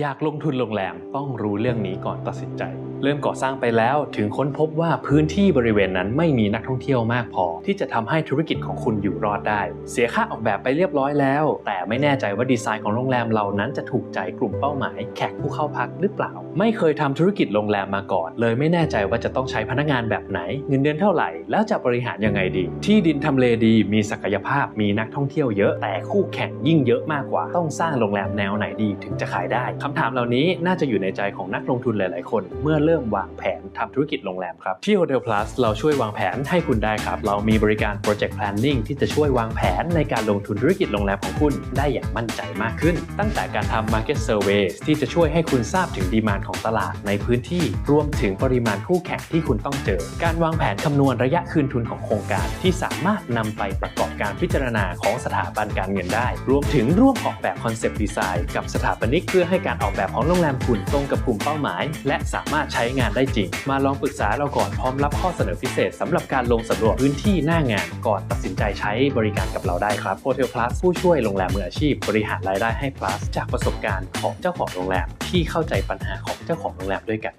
อยากลงทุนโรงแรมต้องรู้เรื่องนี้ก่อนตัดสินใจ เริ่มก่อสร้างไปแล้วถึงค้นพบว่าพื้นที่บริเวณนั้นไม่มีนักท่องเที่ยวมากพอ ที่จะทำให้ธุรกิจของคุณอยู่รอดได้ เสียค่าออกแบบไปเรียบร้อยแล้ว แต่ไม่แน่ใจว่าดีไซน์ของโรงแรมเหล่านั้นจะถูกใจกลุ่มเป้าหมาย แขกผู้เข้าพักหรือเปล่า ไม่เคยทำธุรกิจโรงแรมมาก่อน เลยไม่แน่ใจว่าจะต้องใช้พนักงานแบบไหน เงินเดือนเท่าไหร่ แล้วจะบริหารยังไงดี ที่ดินทำเลดี มีศักยภาพมีนักท่องเที่ยวเยอะ แต่คู่แข่งยิ่งเยอะมากกว่าต้องสร้างโรงแรมแนวไหนดีถึงจะขายได้คำถามเหล่านี้น่าจะอยู่ในใจของนักลงทุนหลาย ๆ คน เมื่อเริ่มวางแผน ทำธุรกิจโรงแรมครับ ที่ Hotel Plus เราช่วยวางแผนให้คุณได้ครับ เรามีบริการ Project Planning ที่จะช่วยวางแผนในการลงทุนธุรกิจโรงแรมของคุณได้อย่างมั่นใจมากขึ้น ตั้งแต่การทำ Market Survey ที่จะช่วยให้คุณทราบถึงดีมานของตลาดในพื้นที่รวมถึงปริมาณคู่แข่งที่คุณต้องเจอ การวางแผนคำนวณระยะคืนทุนของโครงการที่สามารถนำไปประกอบการพิจารณาของสถาบันการเงินได้ รวมถึงร่วมออกแบบคอนเซปต์ดีไซน์กับสถาปนิกเพื่อให้การออกแบบของโรงแรมคุณตรงกับกลุ่มเป้าหมาย และสามารถใช้งานได้จริงมาลองปรึกษาเราก่อนพร้อมรับข้อเสนอพิเศษสำหรับการลงสำรวจพื้นที่หน้างานก่อนตัดสินใจใช้บริการกับเราได้ครับ Hotel Plus ผู้ช่วยโรงแรมมืออาชีพ บริหารรายได้ให้ Plus จากประสบการณ์ของเจ้าของโรงแรมที่เข้าใจปัญหาของเจ้าของโรงแรมด้วยกัน